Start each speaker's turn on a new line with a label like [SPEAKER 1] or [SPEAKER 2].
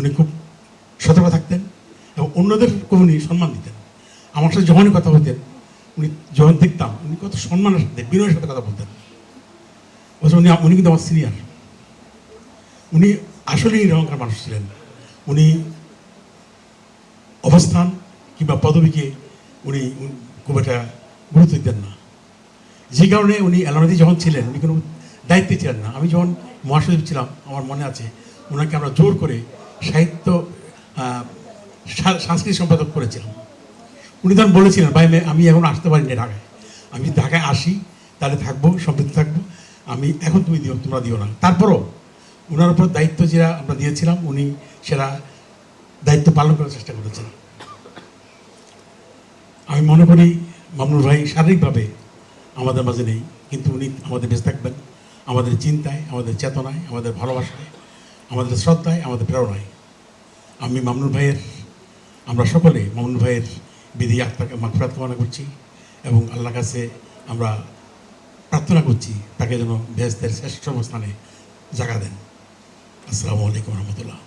[SPEAKER 1] উনি খুব সতর্ক থাকতেন এবং অন্যদের উনি সম্মান দিতেন। আমার সাথে যখনই কথা বলতেন উনি যখন দেখতাম, উনি কত সম্মানের সাথে, বিনয়ের সাথে কথা বলতেন। অথচ উনি উনি কিন্তু আমার সিনিয়র উনি আসলেই রঙকার মানুষ ছিলেন। উনি অবস্থান কিংবা পদবীকে উনি খুব একটা গুরুত্ব দিতেন না। যে কারণে উনি এলানাদি যখন ছিলেন, উনি কোনো দায়িত্বে ছিলেন না। আমি যখন মহাসচিব ছিলাম, আমার মনে আছে, ওনাকে আমরা জোর করে সাহিত্য সাংস্কৃতিক সম্পাদক করেছিলাম উনি তখন বলেছিলেন, ভাই আমি এখন আসতে পারি না ঢাকায়। আমি ঢাকায় আসি, তাহলে থাকব সমৃদ্ধ থাকব। আমি এখন তুমি দিও, তোমরা দিও না। তারপরও ওনার উপর দায়িত্ব যেটা আমরা দিয়েছিলাম, উনি সেটা দায়িত্ব পালন করার চেষ্টা করেছেন। আমি মনে করি মামুনুর ভাই শারীরিকভাবে আমাদের মাঝে নেই, কিন্তু উনি আমাদের বেঁচে থাকবেন। আমাদের চিন্তায়, আমাদের চেতনায়, আমাদের ভালোবাসায়। আমাদের শ্রদ্ধায়, আমাদের প্রেরণায়। আমি মামনুর ভাইয়ের, আমরা সকলে মামনুর ভাইয়ের বিধি আত্মাকে মাগফিরাত কামনা করছি এবং আল্লাহ কাছে আমরা প্রার্থনা করছি তাকে যেন বেহস্তের শ্রেষ্ঠ স্থানে জায়গা দেন। আসসালামু আলাইকুম রহমতুল্লাহ।